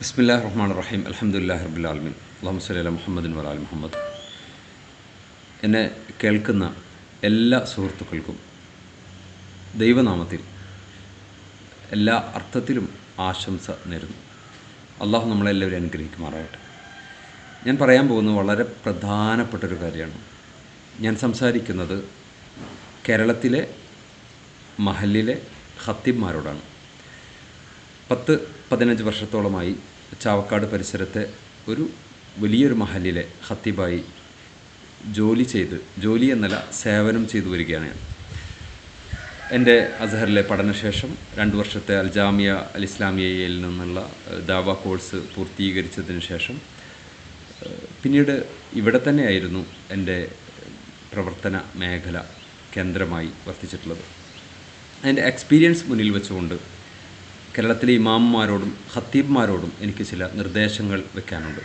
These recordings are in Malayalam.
ബിസ്മില്ലാ റഹ്മാൻ റഹീം അലഹമുല്ലാ റബുലാലമിൻ അള്ളാഹു സലി അല മുഹമ്മദിൻ വലാൽ മുഹമ്മദ്. എന്നെ കേൾക്കുന്ന എല്ലാ സുഹൃത്തുക്കൾക്കും ദൈവനാമത്തിൽ എല്ലാ അർത്ഥത്തിലും ആശംസ നേരുന്നു. അള്ളാഹു നമ്മളെല്ലാവരും അനുഗ്രഹിക്കുമാറാകട്ടെ. ഞാൻ പറയാൻ പോകുന്നത് വളരെ പ്രധാനപ്പെട്ടൊരു കാര്യമാണ്. ഞാൻ സംസാരിക്കുന്നത് കേരളത്തിലെ മഹലിലെ ഖത്തീബ്മാരോടാണ്. പത്ത് പതിനഞ്ച് വർഷത്തോളമായി ചാവക്കാട് പരിസരത്തെ ഒരു വലിയൊരു മഹലിലെ ഹത്തിബായി ജോലി ചെയ്ത് ജോലി എന്നല്ല സേവനം ചെയ്തു വരികയാണ് എന്റെ അസഹറിലെ പഠനശേഷം രണ്ട് വർഷത്തെ അൽജാമിയ അൽ ഇസ്ലാമിയയിൽ നിന്നുള്ള ദാവ കോഴ്സ് പൂർത്തീകരിച്ചതിന് ശേഷം പിന്നീട് ഇവിടെ തന്നെയായിരുന്നു എന്റെ പ്രവർത്തന മേഖല കേന്ദ്രമായി വർത്തിച്ചിട്ടുള്ളത്. അതിന്റെ എക്സ്പീരിയൻസ് മുന്നിൽ വെച്ചുകൊണ്ട് കേരളത്തിലെ ഇമാമുമാരോടും ഹത്തീബ്മാരോടും എനിക്ക് ചില നിർദ്ദേശങ്ങൾ വെക്കാനുണ്ട്.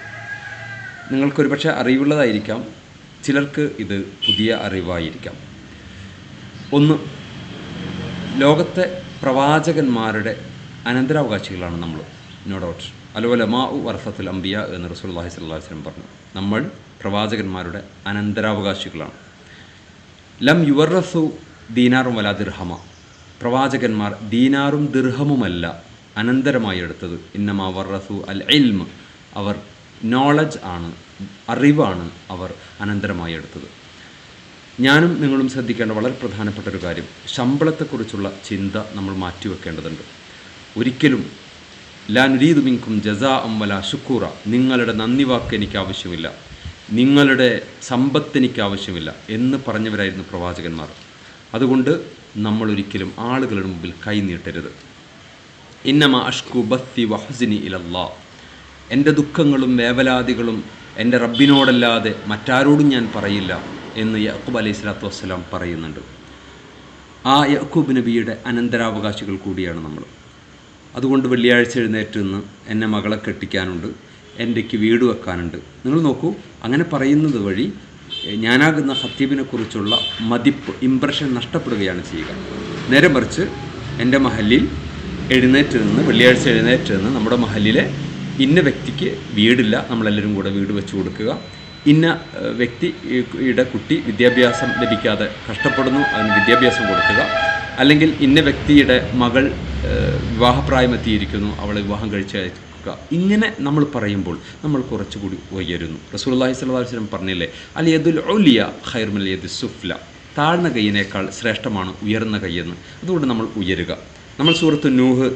നിങ്ങൾക്കൊരു പക്ഷേ അറിവുള്ളതായിരിക്കാം. ചിലർക്ക് ഇത് പുതിയ അറിവായിരിക്കാം. ഒന്ന് ലോകത്തെ പ്രവാചകന്മാരുടെ അനന്തരാവകാശികളാണ് നമ്മൾ. നോ ഡൗട്ട് അതുപോലെ മാ ഉ വർഫത്തുൽ അംബിയ എന്ന് റസൂലുള്ളാഹി സ്വല്ലല്ലാഹു അലൈഹി വസല്ലം പറഞ്ഞു. നമ്മൾ പ്രവാചകന്മാരുടെ അനന്തരാവകാശികളാണ്. ലം യുവർറസു ദീനാറും വല ദിർഹമ. പ്രവാചകന്മാർ ദീനാറും ദിർഹമുമല്ല അനന്തരമായി എടുത്തത്. ഇന്നമാ വർറസു അൽ ഇൽമ്. അവർ നോളജ് ആണ് അറിവാണ് അവർ അനന്തരമായി എടുത്തത്. ഞാനും നിങ്ങളും ശ്രദ്ധിക്കേണ്ട വളരെ പ്രധാനപ്പെട്ട ഒരു കാര്യം. ശമ്പളത്തെക്കുറിച്ചുള്ള ചിന്ത നമ്മൾ മാറ്റിവെക്കേണ്ടതുണ്ട്. ഒരിക്കലും ലാ നുരീദു മിങ്കും ജസാ അംവല ശുക്കൂറ. നിങ്ങളുടെ നന്ദി വാക്ക് എനിക്ക് ആവശ്യമില്ല. നിങ്ങളുടെ സമ്പത്ത് എനിക്ക് ആവശ്യമില്ല എന്ന് പറഞ്ഞവരായിരുന്നു പ്രവാചകന്മാർ. അതുകൊണ്ട് നമ്മൾ ഒരിക്കലും ആളുകളുടെ മുമ്പിൽ കൈനീട്ടരുത് ഇന്നമ അഷ്കു ബത്തി വഹസിനി ഇലല്ലാ. എന്റെ ദുഃഖങ്ങളും വേവലാതികളും എന്റെ റബ്ബിനോടല്ലാതെ മറ്റാരോടും ഞാൻ പറയില്ല എന്ന് യാക്കൂബ് അലൈഹി സ്വലാത്തു വസ്സലാം പറയുന്നുണ്ട്. ആ യാക്കൂബ് നബിയുടെ അനന്തരാവകാശികൾ കൂടിയാണ് നമ്മൾ. അതുകൊണ്ട് വെള്ളിയാഴ്ച എഴുന്നേറ്റ് നിന്ന് എന്നെ മകളെ കെട്ടിക്കാനുണ്ട് എന്റെക്ക് വീട് വെക്കാനുണ്ട്. നിങ്ങൾ നോക്കൂ അങ്ങനെ പറയുന്നത് വഴി ഞാനാകുന്ന ഹത്തീബിനെ കുറിച്ചുള്ള മതിപ്പ് ഇംപ്രഷൻ നഷ്ടപ്പെടുകയാണ് ചെയ്യുക. നേരെ മറിച്ച് എന്റെ മഹലിൽ എഴുന്നേറ്റ് നിന്ന് വെള്ളിയാഴ്ച എഴുന്നേറ്റ് നിന്ന് നമ്മുടെ മഹലിലെ ഇന്ന വ്യക്തിക്ക് വീടില്ല നമ്മളെല്ലാവരും കൂടെ വീട് വെച്ച് കൊടുക്കുക. ഇന്ന വ്യക്തിയുടെ കുട്ടി വിദ്യാഭ്യാസം ലഭിക്കാതെ കഷ്ടപ്പെടുന്നു അതിന് വിദ്യാഭ്യാസം കൊടുക്കുക. അല്ലെങ്കിൽ ഇന്ന വ്യക്തിയുടെ മകൾ വിവാഹപ്രായമെത്തിയിരിക്കുന്നു അവളെ വിവാഹം കഴിച്ചയക്കുക ഇങ്ങനെ നമ്മൾ പറയുമ്പോൾ നമ്മൾ കുറച്ചുകൂടി ഉയരുന്നു. അലൈഹി വസല്ലം പറഞ്ഞില്ലേ അൽ യദുൽ ഉലിയ ഖൈറുൽ യദ് സുഫ്ല. താഴ്ന്ന കൈയിനേക്കാൾ ശ്രേഷ്ഠമാണ് ഉയർന്ന കൈയെന്ന് അതുകൊണ്ട് നമ്മൾ ഉയരുക. നമ്മൾ സൂറത്ത് നൂഹ്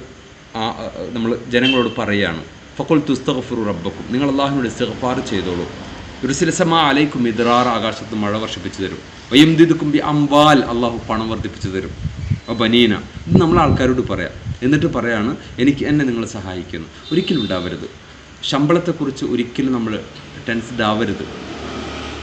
നമ്മൾ ജനങ്ങളോട് പറയുകയാണ് ഫക്കുൽ തുസ്തഗ്ഫിറു റബ്ബക്കും. നിങ്ങൾ അള്ളാഹുവിനോട് ഇസ്തിഗ്ഫാർ ചെയ്തോളൂ. യുർസിലസമാ അലൈക്കും ഇതറാർ ആകാശത്ത് മഴ വർഷിപ്പിച്ചു തരും. വയ്യംദിദുക്കും ബി അംവാൽ. അള്ളാഹു പണം വർദ്ധിപ്പിച്ചു തരും. ബനീന. ഇത് നമ്മൾ ആൾക്കാരോട് പറയാം എന്നിട്ട് പറയാണ് എനിക്ക് എന്നെ നിങ്ങൾ സഹായിക്കുന്നു. ഒരിക്കലും ഉണ്ടാവരുത്. ശമ്പളത്തെക്കുറിച്ച് ഒരിക്കലും നമ്മൾ ടെൻസ്ഡ് ആവരുത്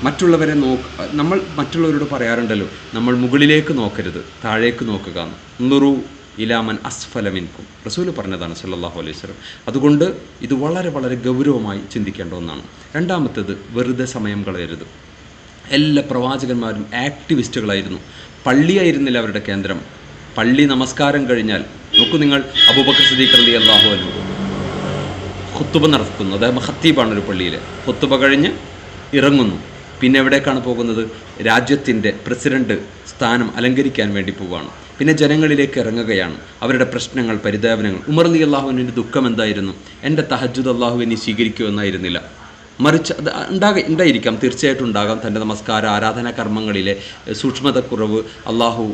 മറ്റുള്ളവരെ നോക്ക് നമ്മൾ മറ്റുള്ളവരോട് പറയാറുണ്ടല്ലോ നമ്മൾ മുകളിലേക്ക് നോക്കരുത് താഴേക്ക് നോക്കുക. നുറു ഇലാമൻ അസ്ഫലമിൻകും റസൂൽ പറഞ്ഞതാണ് സല്ലാഹു അലൈഹി അതുകൊണ്ട് ഇത് വളരെ വളരെ ഗൗരവമായി ചിന്തിക്കേണ്ട ഒന്നാണ്. രണ്ടാമത്തേത് വെറുതെ സമയം കളയരുത്. എല്ലാ പ്രവാചകന്മാരും ആക്ടിവിസ്റ്റുകളായിരുന്നു പള്ളിയായിരുന്നില്ല അവരുടെ കേന്ദ്രം. പള്ളി നമസ്കാരം കഴിഞ്ഞാൽ നോക്കൂ നിങ്ങൾ അബൂബക്കർ സദീഖ് അലി അള്ളാഹു അലു ഹുത്തുബ നടക്കുന്നു അദ്ദേഹം ഹത്തീബാണ് ഒരു പള്ളിയിൽ ഹുത്തുബ കഴിഞ്ഞ് ഇറങ്ങുന്നു. പിന്നെ എവിടേക്കാണ് പോകുന്നത്? രാജ്യത്തിന്റെ പ്രസിഡന്റ് സ്ഥാനം അലങ്കരിക്കാൻ വേണ്ടി പോവുകയാണ് പിന്നെ ജനങ്ങളിലേക്ക് ഇറങ്ങുകയാണ്. അവരുടെ പ്രശ്നങ്ങൾ പരിതാപനങ്ങൾ. ഉമർ അലി അള്ളാഹുവിന്റെ ദുഃഖം എന്തായിരുന്നു? എന്റെ തഹജുദ് അള്ളാഹു എന്നെ സ്വീകരിക്കുമെന്നായിരുന്നില്ല. മറിച്ച് അത് ഉണ്ടാക ഉണ്ടായിരിക്കാം. തീർച്ചയായിട്ടും ഉണ്ടാകാം. തന്റെ നമസ്കാര ആരാധനാ കർമ്മങ്ങളിലെ സൂക്ഷ്മതക്കുറവ് അള്ളാഹു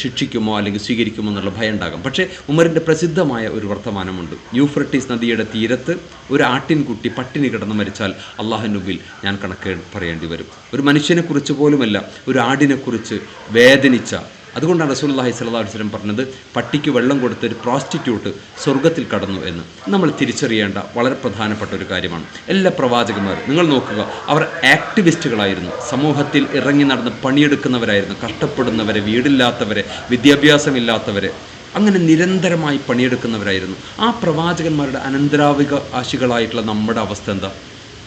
ശിക്ഷിക്കുമോ അല്ലെങ്കിൽ സ്വീകരിക്കുമോ എന്നുള്ള ഭയം ഉണ്ടാകാം. പക്ഷേ ഉമറിന്റെ പ്രസിദ്ധമായ ഒരു വർത്തമാനമുണ്ട്. യൂഫ്രട്ടീസ് നദിയുടെ തീരത്ത് ഒരു ആട്ടിൻകുട്ടി പട്ടിണി കിടന്ന് മരിച്ചാൽ അള്ളാഹുനുബിൽ ഞാൻ കണക്ക് പറയേണ്ടി വരും. ഒരു മനുഷ്യനെക്കുറിച്ച് പോലുമല്ല ഒരു ആടിനെക്കുറിച്ച് വേദനിച്ച അതുകൊണ്ടാണ് റസൂലുള്ളാഹി സ്വല്ലല്ലാഹു അലൈഹി വസല്ലം പറഞ്ഞത് പട്ടിക്ക് വെള്ളം കൊടുത്ത ഒരു പ്രോസ്റ്റിറ്റ്യൂട്ട് സ്വർഗത്തിൽ കടന്നു എന്ന്. നമ്മൾ തിരിച്ചറിയേണ്ട വളരെ പ്രധാനപ്പെട്ട ഒരു കാര്യമാണ്. എല്ലാ പ്രവാചകന്മാരും നിങ്ങൾ നോക്കുക അവർ ആക്ടിവിസ്റ്റുകളായിരുന്നു. സമൂഹത്തിൽ ഇറങ്ങി നടന്ന് പണിയെടുക്കുന്നവരായിരുന്നു. കഷ്ടപ്പെടുന്നവരെ വീടില്ലാത്തവരെ വിദ്യാഭ്യാസമില്ലാത്തവരെ. അങ്ങനെ നിരന്തരമായി പണിയെടുക്കുന്നവരായിരുന്നു. ആ പ്രവാചകന്മാരുടെ അനന്തരാവിക ആശികളായിട്ടുള്ള നമ്മുടെ അവസ്ഥ എന്താ?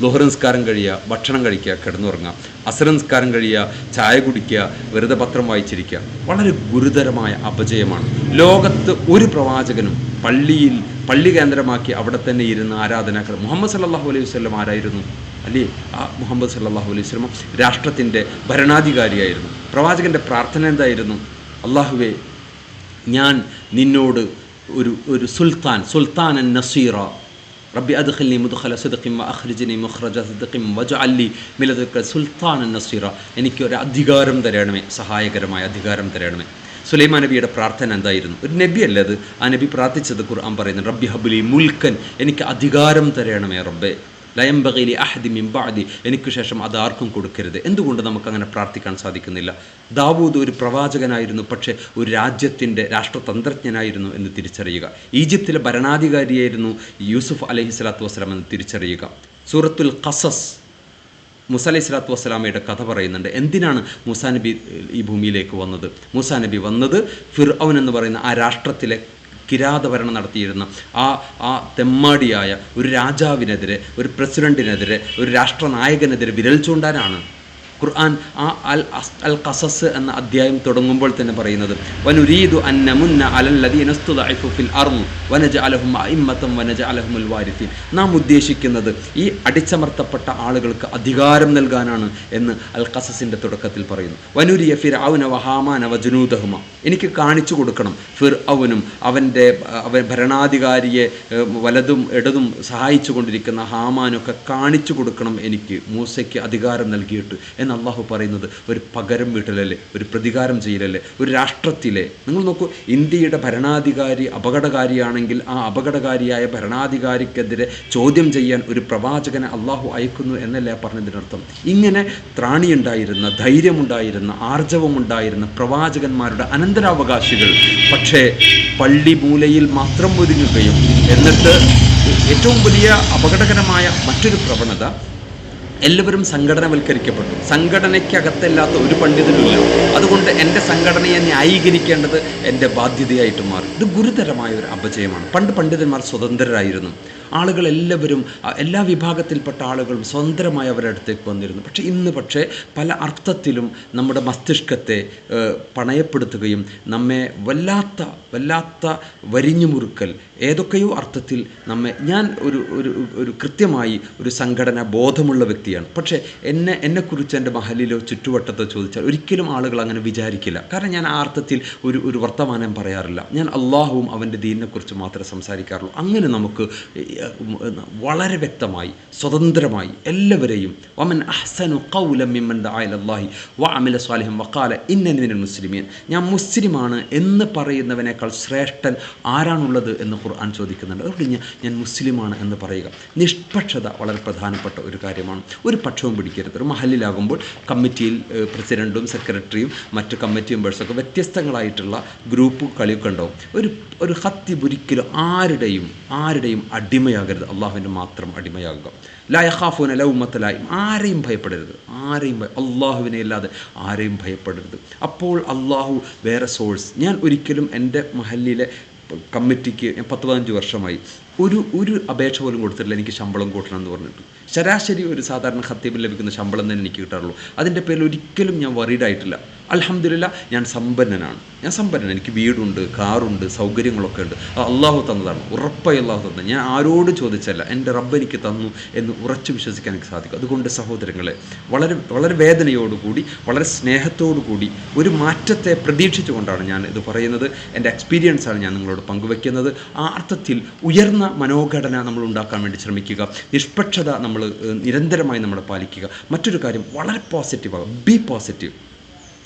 ദുഹറംസ്കാരം കഴിയുക ഭക്ഷണം കഴിക്കുക കിടന്നുറങ്ങുക. അസരംസ്കാരം കഴിയുക ചായ കുടിക്കുക വെറുതെ പത്രം വായിച്ചിരിക്കുക. വളരെ ഗുരുതരമായ അപജയമാണ്. ലോകത്ത് ഒരു പ്രവാചകനും പള്ളിയിൽ പള്ളി കേന്ദ്രമാക്കി അവിടെ തന്നെ ഇരുന്ന് ആരാധനാക്കൾ. മുഹമ്മദ് സല്ലാഹു അലൈഹി വസ്ലം ആരായിരുന്നു? അല്ലേ? ആ മുഹമ്മദ് സല്ലാഹു അലൈഹി വസ്ലം രാഷ്ട്രത്തിന്റെ ഭരണാധികാരിയായിരുന്നു. പ്രവാചകന്റെ പ്രാർത്ഥന എന്തായിരുന്നു? അള്ളാഹുവെ ഞാൻ നിന്നോട് ഒരു ഒരു സുൽത്താൻ സുൽത്താൻ നസീറ റബ്ബി അദ്ഖിൽനി മുദ്ഖല സിദ്ഖിം വഅഖ്രിജ്നി മുഖ്റജ സിദ്ഖിം വജഅല്ലി മിലദക സുൽത്താനൻ നസീറ എനിക്ക് ഒരു അധികാരം തരണമേ സഹായകരമായ അധികാരം തരണമേ സുലൈമാ നബിയുടെ പ്രാർത്ഥന എന്തായിരുന്നു? ഒരു നബി അല്ലേ അത്? ആ നബി പ്രാർത്ഥിച്ചത് ഖുർആൻ പറയുന്നു റബ്ബി ഹബുലി മുൽക്കൻ എനിക്ക് അധികാരം തരണമേ റബ്ബേ. ലയം ബഗീലി അഹദി മിംബാദി എനിക്ക് ശേഷം അത് ആർക്കും കൊടുക്കരുത്. എന്തുകൊണ്ട് നമുക്കങ്ങനെ പ്രാർത്ഥിക്കാൻ സാധിക്കുന്നില്ല? ദാവൂദ് ഒരു പ്രവാചകനായിരുന്നു പക്ഷേ ഒരു രാജ്യത്തിന്റെ രാഷ്ട്രതന്ത്രജ്ഞനായിരുന്നു എന്ന് തിരിച്ചറിയുക. ഈജിപ്തിലെ ഭരണാധികാരിയായിരുന്നു യൂസുഫ് അലഹി സ്വലാത്തു വസ്സലാം എന്ന് തിരിച്ചറിയുക. സൂറത്തുൽ ഖസസ് മുസ അലൈഹി സ്വലാത്തു വസ്സലാമയുടെ കഥ പറയുന്നുണ്ട്. എന്തിനാണ് മുസാ നബി ഈ ഭൂമിയിലേക്ക് വന്നത്? മുസാ നബി വന്നത് ഫിർ എന്ന് പറയുന്ന ആ രാഷ്ട്രത്തിലെ കിരാതഭരണം നടത്തിയിരുന്ന ആ ആ തെമ്മാടിയായ ഒരു രാജാവിനെതിരെ ഒരു പ്രസിഡന്റിനെതിരെ ഒരു രാഷ്ട്രനായകനെതിരെ വിരൽ ചൂണ്ടാനാണ് ഖുർആൻ ആ അൽ അൽ ഖസസ് എന്ന അധ്യായം തുടങ്ങുമ്പോൾ തന്നെ പറയുന്നത്. വനുരീദു അന്നമുന്ന അലല്ലദീനസ്തുദഇഫു ഫിൽ അർൾ വനജഅലഹും വനജ വനജഅലഹുൽ വാരിസീൻ. നാം ഉദ്ദേശിക്കുന്നത് ഈ അടിച്ചമർത്തപ്പെട്ട ആളുകൾക്ക് അധികാരം നൽകാനാണ് എന്ന് അൽ ഖസസിന്റെ തുടക്കത്തിൽ പറയുന്നു. വനുരിയ ഫിർ ഔന വഹാമാന വജനൂദഹുമ എനിക്ക് കാണിച്ചു കൊടുക്കണം ഫിർ അവന്റെ അവന്റെ അവൻ ഭരണാധികാരിയെ വലതും ഇടതും സഹായിച്ചു കൊണ്ടിരിക്കുന്ന ഹാമാനൊക്കെ കാണിച്ചു കൊടുക്കണം എനിക്ക് മൂസയ്ക്ക് അധികാരം നൽകിയിട്ട് എന്ന് അള്ളാഹു പറയുന്നത് ഒരു പകരം വീട്ടലല്ലേ ഒരു പ്രതികാരം ചെയ്യലല്ലേ ഒരു രാഷ്ട്രത്തിലെ. നിങ്ങൾ നോക്കൂ ഇന്ത്യയുടെ ഭരണാധികാരി അപകടകാരിയാണെങ്കിൽ ആ അപകടകാരിയായ ഭരണാധികാരിക്കെതിരെ ചോദ്യം ചെയ്യാൻ ഒരു പ്രവാചകനെ അള്ളാഹു അയക്കുന്നു എന്നല്ലേ പറഞ്ഞതിനർത്ഥം. ഇങ്ങനെ ത്രാണിയുണ്ടായിരുന്ന ധൈര്യമുണ്ടായിരുന്ന ആർജവമുണ്ടായിരുന്ന പ്രവാചകന്മാരുടെ അനന്തരാവകാശികൾ പക്ഷേ പള്ളി മൂലയിൽ മാത്രം ഒതുങ്ങുകയും എന്നിട്ട് ഏറ്റവും വലിയ അപകടകരമായ മറ്റൊരു പ്രവണത എല്ലാവരും സംഘടനവൽക്കരിക്കപ്പെട്ടു. സംഘടനയ്ക്കകത്തല്ലാത്ത ഒരു പണ്ഡിതനുമില്ല. അതുകൊണ്ട് എന്റെ സംഘടനയെ ന്യായീകരിക്കേണ്ടത് എന്റെ ബാധ്യതയായിട്ട് മാറി. ഇത് ഗുരുതരമായ ഒരു അപജയമാണ്. പണ്ട് പണ്ഡിതന്മാർ സ്വതന്ത്രരായിരുന്നു. അ, എല്ലാ വിഭാഗത്തിൽപ്പെട്ട ആളുകളും സ്വതന്ത്രമായി അവരുടെ അടുത്തേക്ക് വന്നിരുന്നു. പക്ഷേ ഇന്ന് പക്ഷേ പല അർത്ഥത്തിലും നമ്മുടെ മസ്തിഷ്കത്തെ പണയപ്പെടുത്തുകയും നമ്മെ വല്ലാത്ത വല്ലാത്ത വരിഞ്ഞു മുറുക്കൽ ഏതൊക്കെയോ അർത്ഥത്തിൽ നമ്മെ ഞാൻ ഒരു ഒരു ഒരു കൃത്യമായി ഒരു സംഘടന ബോധമുള്ള വ്യക്തിയാണ്. പക്ഷേ എന്നെ എന്നെക്കുറിച്ച് എന്റെ മഹലിലോ ചുറ്റുവട്ടത്തോ ചോദിച്ചാൽ ഒരിക്കലും ആളുകൾ അങ്ങനെ വിചാരിക്കില്ല. കാരണം ഞാൻ ആ അർത്ഥത്തിൽ ഒരു ഒരു വർത്തമാനം പറയാറില്ല. ഞാൻ അള്ളാഹുവും അവന്റെ ദീനിനെക്കുറിച്ച് മാത്രമേ സംസാരിക്കാറുള്ളൂ. അങ്ങനെ നമുക്ക് വളരെ വ്യക്തമായി സ്വതന്ത്രമായി എല്ലാവരെയും വമൻ അഹ്സനു കൗലം മിമ്മൻ വ അമില വഅമില വക്കാല വഖാല ഇന്നനി മിനൽ മുസ്ലിമീൻ. ഞാൻ മുസ്ലിമാണ് എന്ന് പറയുന്നവനേക്കാൾ ശ്രേഷ്ഠൻ ആരാണുള്ളത് എന്ന് ഖുർആൻ ചോദിക്കുന്നുണ്ട്. അതുകൊണ്ട് ഞാൻ മുസ്ലിമാണ് എന്ന് പറയുക നിഷ്പക്ഷത വളരെ പ്രധാനപ്പെട്ട ഒരു കാര്യമാണ്. ഒരു പക്ഷവും പിടിക്കരുത്. ഒരു മഹലിലാകുമ്പോൾ കമ്മിറ്റിയിൽ പ്രസിഡന്റും സെക്രട്ടറിയും മറ്റ് കമ്മിറ്റി മെമ്പേഴ്സൊക്കെ വ്യത്യസ്തങ്ങളായിട്ടുള്ള ഗ്രൂപ്പ് കളിയൊക്കെ ഉണ്ടാവും. ഒരു ഒരു ഹത്തി ഒരിക്കലും ആരുടെയും ആരുടെയും അടിമയാകരുത്. അള്ളാഹുവിന് മാത്രം അടിമയാകുക. ലായഖാഫൂന ലൗമത്തലായി ആരെയും ഭയപ്പെടരുത്. ആരെയും അള്ളാഹുവിനെ അല്ലാതെ ആരെയും ഭയപ്പെടരുത്. അപ്പോൾ അള്ളാഹു വേറെ സോഴ്സ് ഞാൻ ഒരിക്കലും എന്റെ മഹല്ലിലെ കമ്മിറ്റിക്ക് ഞാൻ പത്ത് പതിനഞ്ച് വർഷമായി ഒരു ഒരു അപേക്ഷ പോലും കൊടുത്തിട്ടില്ല. എനിക്ക് ശമ്പളം കൂട്ടണം എന്ന് പറഞ്ഞിട്ട്. ശരാശരി ഒരു സാധാരണ ഖത്തീബിൽ ലഭിക്കുന്ന ശമ്പളം തന്നെ എനിക്ക് കിട്ടാറുള്ളൂ. അതിന്റെ പേരിൽ ഒരിക്കലും ഞാൻ worried അൽഹംദുലില്ല ഞാൻ സമ്പന്നനാണ്. ഞാൻ സമ്പന്നൻ എനിക്ക് വീടുണ്ട് കാറുണ്ട് സൗകര്യങ്ങളൊക്കെ ഉണ്ട്. അള്ളാഹു തന്നതാണ്. ഉറപ്പായി അള്ളാഹു തന്നത് ഞാൻ ആരോട് ചോദിച്ചല്ല എന്റെ റബ്ബ് എനിക്ക് തന്നു എന്ന് ഉറച്ചു വിശ്വസിക്കാൻ എനിക്ക് സാധിക്കും. അതുകൊണ്ട് സഹോദരങ്ങളെ വളരെ വളരെ വേദനയോടുകൂടി വളരെ സ്നേഹത്തോടുകൂടി ഒരു മാറ്റത്തെ പ്രതീക്ഷിച്ചുകൊണ്ടാണ് ഞാൻ ഇത് പറയുന്നത്. എന്റെ എക്സ്പീരിയൻസാണ് ഞാൻ നിങ്ങളോട് പങ്കുവെക്കുന്നത്. ആ അർത്ഥത്തിൽ ഉയർന്ന മനോഘടന നമ്മൾ ഉണ്ടാക്കാൻ വേണ്ടി ശ്രമിക്കുക. നിഷ്പക്ഷത നമ്മൾ നിരന്തരമായി നമ്മൾ പാലിക്കുക. മറ്റൊരു കാര്യം വളരെ പോസിറ്റീവാകും ബി പോസിറ്റീവ്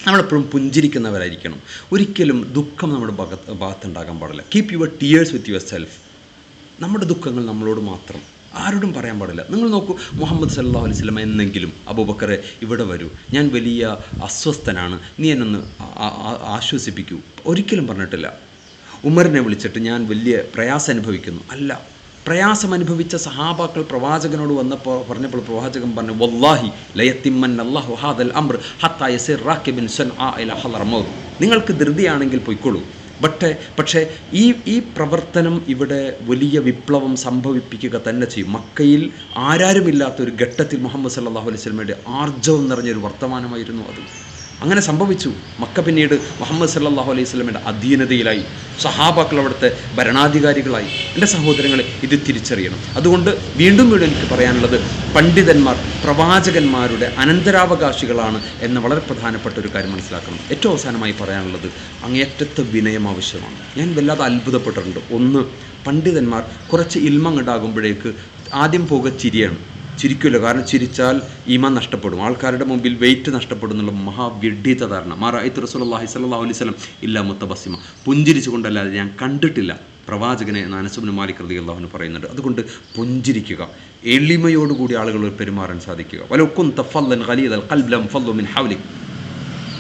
നമ്മളെപ്പോഴും പുഞ്ചിരിക്കുന്നവരായിരിക്കണം. ഒരിക്കലും ദുഃഖം നമ്മുടെ ഭാഗത്ത് ഭാഗത്തുണ്ടാകാൻ പാടില്ല. Keep your tears with yourself നമ്മുടെ ദുഃഖങ്ങൾ നമ്മളോട് മാത്രം. ആരോടും പറയാൻ പാടില്ല. നിങ്ങൾ നോക്കൂ മുഹമ്മദ് സല്ലാ അലൈഹി സ്വലം എന്നെങ്കിലും അബൂബക്കറെ ഇവിടെ വരൂ. ഞാൻ വലിയ അസ്വസ്ഥനാണ്. നീ എന്നൊന്ന് ആശ്വസിപ്പിക്കൂ. ഒരിക്കലും പറഞ്ഞിട്ടില്ല. ഉമറിനെ വിളിച്ചിട്ട് ഞാൻ വലിയ പ്രയാസം അനുഭവിക്കുന്നു. അല്ല പ്രയാസം അനുഭവിച്ച സഹാബാക്കൾ പ്രവാചകനോട് വന്നപ്പോൾ പറഞ്ഞപ്പോൾ പ്രവാചകൻ പറഞ്ഞു വല്ലാഹി ലയത്തിമ്മൻ അള്ളാഹു ഹാദൽ അംർ ഹത്താ യസിർ റാക്കിബിൻ സൻആ ഇല ഹളർ മൗത്ത്. നിങ്ങൾക്ക് ധൃതിയാണെങ്കിൽ പൊയ്ക്കോളൂ. പക്ഷേ പക്ഷേ ഈ ഈ പ്രവർത്തനം ഇവിടെ വലിയ വിപ്ലവം സംഭവിപ്പിക്കുക തന്നെ ചെയ്യും. മക്കയിൽ ആരാരുമില്ലാത്ത ഒരു ഘട്ടത്തിൽ മുഹമ്മദ് സല്ലല്ലാഹു അലൈഹി സ്വലമയുടെ ആർജവം നിറഞ്ഞൊരു വർത്തമാനമായിരുന്നു അത്. അങ്ങനെ സംഭവിച്ചു. മക്ക പിന്നീട് മുഹമ്മദ് സല്ലാഹു അലൈഹി സ്വലമിന്റെ അധീനതയിലായി. സഹാബാക്കൾ അവിടുത്തെ ഭരണാധികാരികളായി. എന്റെ സഹോദരങ്ങളെ ഇത് തിരിച്ചറിയണം. അതുകൊണ്ട് വീണ്ടും വീണ്ടും എനിക്ക് പറയാനുള്ളത് പണ്ഡിതന്മാർ പ്രവാചകന്മാരുടെ അനന്തരാവകാശികളാണ് എന്ന വളരെ പ്രധാനപ്പെട്ട ഒരു കാര്യം മനസ്സിലാക്കണം. ഏറ്റവും അവസാനമായി പറയാനുള്ളത് അങ്ങേറ്റത്തെ വിനയം ആവശ്യമാണ്. ഞാൻ വല്ലാതെ അത്ഭുതപ്പെട്ടിട്ടുണ്ട്. ഒന്ന് പണ്ഡിതന്മാർ കുറച്ച് ഇൽമങ്ങുണ്ടാകുമ്പോഴേക്ക് ആദ്യം പോകുക ചിരിയാണ്. ചിരിക്കില്ല കാരണം ചിരിച്ചാൽ ഈമാൻ നഷ്ടപ്പെടും. ആൾക്കാരുടെ മുമ്പിൽ വെയിറ്റ് നഷ്ടപ്പെടും എന്നുള്ള മഹാവിഡ്ഢിത ധാരണ. മാറായിത്ത് റസൂലി സ്വല്ലല്ലാഹു അലൈഹി വസല്ലം ഇല്ല മുത്തബസിമ പുഞ്ചിരിച്ചു കൊണ്ടല്ലാതെ ഞാൻ കണ്ടിട്ടില്ല. പ്രവാചകനെ നാനസുബിന് മാലിക് റതി അള്ളാഹുന് പറയുന്നുണ്ട്. അതുകൊണ്ട് പുഞ്ചിരിക്കുക. എളിമയോടുകൂടി ആളുകൾ പെരുമാറാൻ സാധിക്കുക. വലൊക്കും തഫല്ലൻ ഖലീദൽ ഖൽബ് ഫല്ലു മിൻ ഹൗലിക്.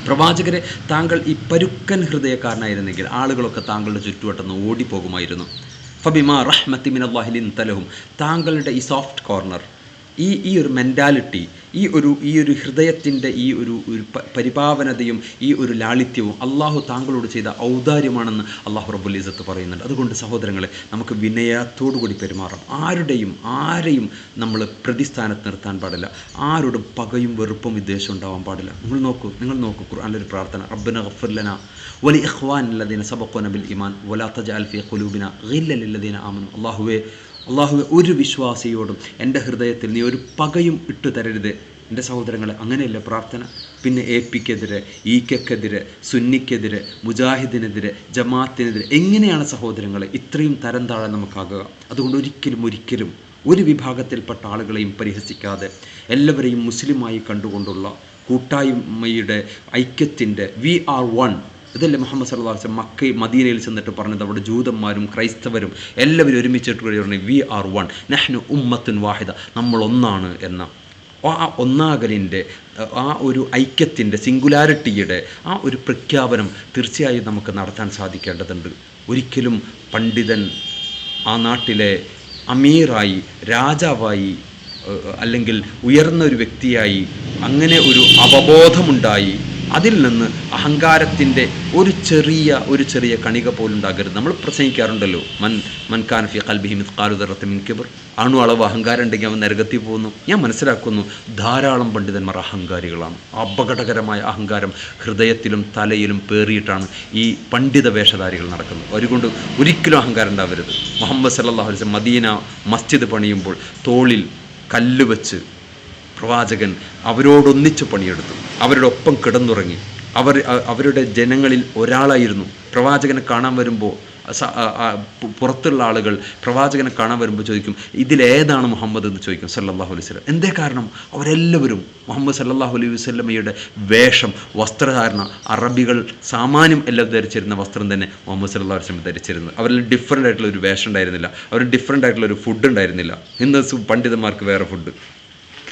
പ്രവാചകരെ താങ്കൾ ഈ പരുക്കൻ ഹൃദയക്കാരനായിരുന്നെങ്കിൽ ആളുകളൊക്കെ താങ്കളുടെ ചുറ്റുവട്ടം ഓടിപ്പോകുമായിരുന്നു. ഫബിമാ റഹ്മത്തി അള്ളാഹിലിൻ തലഹും താങ്കളുടെ ഈ സോഫ്റ്റ് കോർണർ ഈ ഈ ഒരു മെന്റാലിറ്റി ഈ ഒരു ഈ ഒരു ഹൃദയത്തിന്റെ ഈ ഒരു ഒരു പരിപാവനതയും ഈ ഒരു ലാളിത്യവും അള്ളാഹു താങ്കളോട് ചെയ്ത ഔദാര്യമാണെന്ന് അള്ളാഹു റബ്ബുൽ ഇസത്ത് പറയുന്നുണ്ട്. അതുകൊണ്ട് സഹോദരങ്ങളെ നമുക്ക് വിനയത്തോടു കൂടി പെരുമാറാം. ആരുടെയും ആരെയും നമ്മൾ പ്രതിസ്ഥാനത്ത് നിർത്താൻ പാടില്ല. ആരോടും പകയും വെറുപ്പും വിദ്വേഷം ഉണ്ടാവാൻ പാടില്ല. നിങ്ങൾ നോക്കൂ നിങ്ങൾ നോക്കൂ നല്ലൊരു പ്രാർത്ഥന. റബ്ബന ഗഫർലന വലി ഇഖ്വാൻ ലദീന സബഖുന ബിൽ ഇമാൻ വലാ ജാൽഫിയ ഫീ ഖുലൂബിന ഗില്ല ആമനു. അല്ലാഹുവേ അള്ളാഹുവെ ഒരു വിശ്വാസിയോടും എന്റെ ഹൃദയത്തിൽ നീ ഒരു പകയും ഇട്ടു തരരുത്. എന്റെ സഹോദരങ്ങളെ അങ്ങനെയല്ല പ്രാർത്ഥന. പിന്നെ എ പിക്കെതിരെ ഈക്കെതിരെ സുന്നിക്കെതിരെ മുജാഹിദിനെതിരെ ജമാഅത്തിനെതിരെ എങ്ങനെയാണ് സഹോദരങ്ങളെ ഇത്രയും തരം താഴെ നമുക്കാകുക? അതുകൊണ്ട് ഒരിക്കലും ഒരിക്കലും ഒരു വിഭാഗത്തിൽപ്പെട്ട ആളുകളെയും പരിഹസിക്കാതെ എല്ലാവരെയും മുസ്ലിമായി കണ്ടുകൊണ്ടുള്ള കൂട്ടായ്മയുടെ ഐക്യത്തിന്റെ വി ആർ വൺ ഇതല്ലേ മുഹമ്മദ് സല്ലാ വസ്ലം മക്ക മദീനയിൽ ചെന്നിട്ട് പറഞ്ഞത്? അവിടെ ജൂതന്മാരും ക്രൈസ്തവരും എല്ലാവരും ഒരുമിച്ചിട്ട് പറഞ്ഞു വി ആർ വൺ നെഹ്നു ഉമ്മത്തുൻ വാഹിദ. നമ്മൾ ഒന്നാണ് എന്ന ആ ഒന്നാകലിന്റെ ആ ഒരു ഐക്യത്തിന്റെ സിംഗുലാരിറ്റിയുടെ ആ ഒരു പ്രഖ്യാപനം തീർച്ചയായും നമുക്ക് നടത്താൻ സാധിക്കേണ്ടതുണ്ട്. ഒരിക്കലും പണ്ഡിതൻ ആ നാട്ടിലെ അമീറായി രാജാവായി അല്ലെങ്കിൽ ഉയർന്ന ഒരു വ്യക്തിയായി അങ്ങനെ ഒരു അവബോധമുണ്ടായി അതിൽ നിന്ന് അഹങ്കാരത്തിന്റെ ഒരു ചെറിയ ഒരു ചെറിയ കണിക പോലും ഉണ്ടാകരുത്. നമ്മൾ പ്രസംഗിക്കാറുണ്ടല്ലോ മൻ മൻ കാനഫി കൽബിഹി മിസ്കാലുദറത്ത് മിൻ കിബർ. അണു അളവ് അഹങ്കാരം ഉണ്ടെങ്കിൽ അവൻ നരകത്തിൽ പോകുന്നു. ഞാൻ മനസ്സിലാക്കുന്നു ധാരാളം പണ്ഡിതന്മാർ അഹങ്കാരികളാണ്. അപകടകരമായ അഹങ്കാരം ഹൃദയത്തിലും തലയിലും പേറിയിട്ടാണ് ഈ പണ്ഡിത വേഷധാരികൾ നടക്കുന്നത്. അതുകൊണ്ട് ഒരിക്കലും അഹങ്കാരം ഉണ്ടാവരുത്. മുഹമ്മദ് സല്ലല്ലാഹു അലൈഹി മദീന മസ്ജിദ് പണിയുമ്പോൾ തോളിൽ കല്ല് വെച്ച് പ്രവാചകൻ അവരോടൊന്നിച്ച് പണിയെടുത്തു. അവരുടെ ഒപ്പം കിടന്നുറങ്ങി. അവർ അവരുടെ ജനങ്ങളിൽ ഒരാളായിരുന്നു. പ്രവാചകനെ കാണാൻ വരുമ്പോൾ പുറത്തുള്ള ആളുകൾ പ്രവാചകനെ കാണാൻ വരുമ്പോൾ ചോദിക്കും ഇതിലേതാണ് മുഹമ്മദ്? എന്ന് ചോദിക്കും സല്ലാഹു അലൈഹി വസല്ലം. എന്തേ കാരണം? അവരെല്ലാവരും മുഹമ്മദ് സല്ലാഹു അലൈഹി വസ്ലമയുടെ വേഷം വസ്ത്രധാരണ അറബികൾ സാമാന്യം എല്ലാം ധരിച്ചിരുന്ന വസ്ത്രം തന്നെ മുഹമ്മദ് സല്ലല്ലാഹു അലൈഹി വസല്ലം ധരിച്ചിരുന്നത്. അവരിൽ ഡിഫറന്റ് ആയിട്ടുള്ള ഒരു വേഷം ഉണ്ടായിരുന്നില്ല. അവർ ഡിഫറന്റ് ആയിട്ടുള്ള ഒരു ഫുഡ് ഉണ്ടായിരുന്നില്ല. ഇന്ന് പണ്ഡിതന്മാർക്ക് വേറെ ഫുഡ്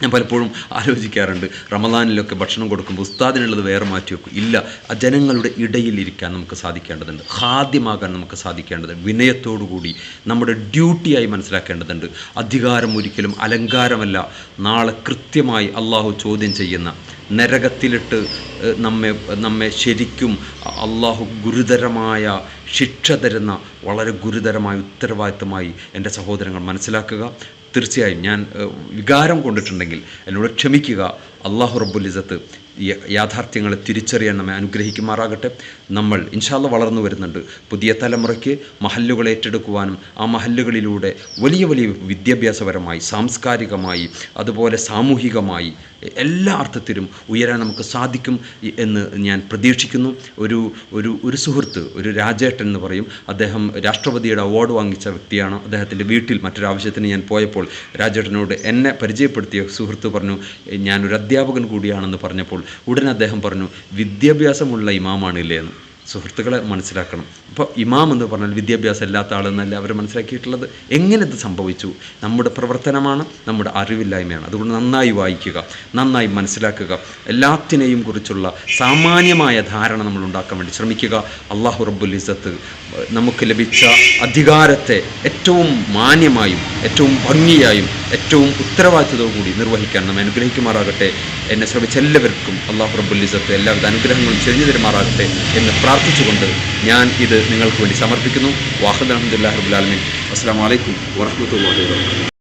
ഞാൻ പലപ്പോഴും ആലോചിക്കാറുണ്ട്. റമദാനിലൊക്കെ ഭക്ഷണം കൊടുക്കുമ്പോൾ ഉസ്താദിനുള്ളത് വേറെ മാറ്റി വെക്കും. ഇല്ല ജനങ്ങളുടെ ഇടയിൽ ഇരിക്കാൻ നമുക്ക് സാധിക്കേണ്ടതുണ്ട്. ഹാദ്യമാകാൻ നമുക്ക് സാധിക്കേണ്ടതുണ്ട്. വിനയത്തോടുകൂടി നമ്മുടെ ഡ്യൂട്ടിയായി മനസ്സിലാക്കേണ്ടതുണ്ട്. അധികാരം ഒരിക്കലും അലങ്കാരമല്ല. നാളെ കൃത്യമായി അള്ളാഹു ചോദ്യം ചെയ്യുന്ന നരകത്തിലിട്ട് നമ്മെ നമ്മെ ശരിക്കും അള്ളാഹു ഗുരുതരമായ ശിക്ഷ തരുന്ന വളരെ ഗുരുതരമായ ഉത്തരവാദിത്തമായി എന്റെ സഹോദരങ്ങൾ മനസ്സിലാക്കുക. തീർച്ചയായും ഞാൻ വികാരം കൊണ്ടിട്ടുണ്ടെങ്കിൽ എന്നോട് ക്ഷമിക്കുക. അള്ളാഹു റബ്ബുൽ ഇസത്ത് യാഥാർത്ഥ്യങ്ങളെ തിരിച്ചറിയാൻ നമ്മെ അനുഗ്രഹിക്കുമാറാകട്ടെ. നമ്മൾ ഇൻഷാല്ല വളർന്നു വരുന്നുണ്ട്. പുതിയ തലമുറയ്ക്ക് മഹല്ലുകൾ ഏറ്റെടുക്കുവാനും ആ മഹല്ലുകളിലൂടെ വലിയ വലിയ വിദ്യാഭ്യാസപരമായി സാംസ്കാരികമായി അതുപോലെ സാമൂഹികമായി എല്ലാ അർത്ഥത്തിലും ഉയരാൻ നമുക്ക് സാധിക്കും എന്ന് ഞാൻ പ്രതീക്ഷിക്കുന്നു. ഒരു ഒരു ഒരു സുഹൃത്ത് ഒരു രാജേട്ടൻ എന്ന് പറയും. അദ്ദേഹം രാഷ്ട്രപതിയുടെ അവാർഡ് വാങ്ങിച്ച വ്യക്തിയാണ്. അദ്ദേഹത്തിന്റെ വീട്ടിൽ മറ്റൊരാവശ്യത്തിന് ഞാൻ പോയപ്പോൾ രാജേട്ടനോട് എന്നെ പരിചയപ്പെടുത്തിയ സുഹൃത്ത് പറഞ്ഞു "എ, ഞാനൊരു അധ്യാപകൻ കൂടിയാണെന്ന് പറഞ്ഞപ്പോൾ ഉടൻ അദ്ദേഹം പറഞ്ഞു വിദ്യാഭ്യാസമുള്ള ഇമാമാണ് ഇല്ലേ എന്ന്. സുഹൃത്തുക്കളെ മനസ്സിലാക്കണം. അപ്പോൾ ഇമാം എന്ന് പറഞ്ഞാൽ വിദ്യാഭ്യാസം ഇല്ലാത്ത ആളെന്നല്ല അവർ മനസ്സിലാക്കിയിട്ടുള്ളത്? എങ്ങനെ ഇത് സംഭവിച്ചു? നമ്മുടെ പ്രവർത്തനമാണ് നമ്മുടെ അറിവില്ലായ്മയാണ്. അതുകൊണ്ട് നന്നായി വായിക്കുക നന്നായി മനസ്സിലാക്കുക. എല്ലാത്തിനെയും കുറിച്ചുള്ള സാമാന്യമായ ധാരണ നമ്മൾ ഉണ്ടാക്കാൻ വേണ്ടി ശ്രമിക്കുക. അള്ളാഹു റബ്ബുൽ ഇസത്ത് നമുക്ക് ലഭിച്ച അധികാരത്തെ ഏറ്റവും മാന്യമായും ഏറ്റവും ഭംഗിയായും ഏറ്റവും ഉത്തരവാദിത്വത്തോടു കൂടി നിർവഹിക്കാൻ നമ്മെ അനുഗ്രഹിക്കുമാറാകട്ടെ. എന്നെ ശ്രമിച്ച എല്ലാവർക്കും അള്ളാഹു റബ്ബുൽ ഇസത്ത് എല്ലാവിധ അനുഗ്രഹങ്ങളും ചെരിഞ്ഞു തരുമാറാകട്ടെ എന്ന് പ്രാർത്ഥിച്ചുകൊണ്ട് ഞാൻ ഇത് നിങ്ങൾക്ക് വേണ്ടി സമർപ്പിക്കുന്നു. വാഹദ് അഹമ്മദ് റബുലാലമീൻ അസ്സാം വലൈക്കും വാഹമത്തല്ലാ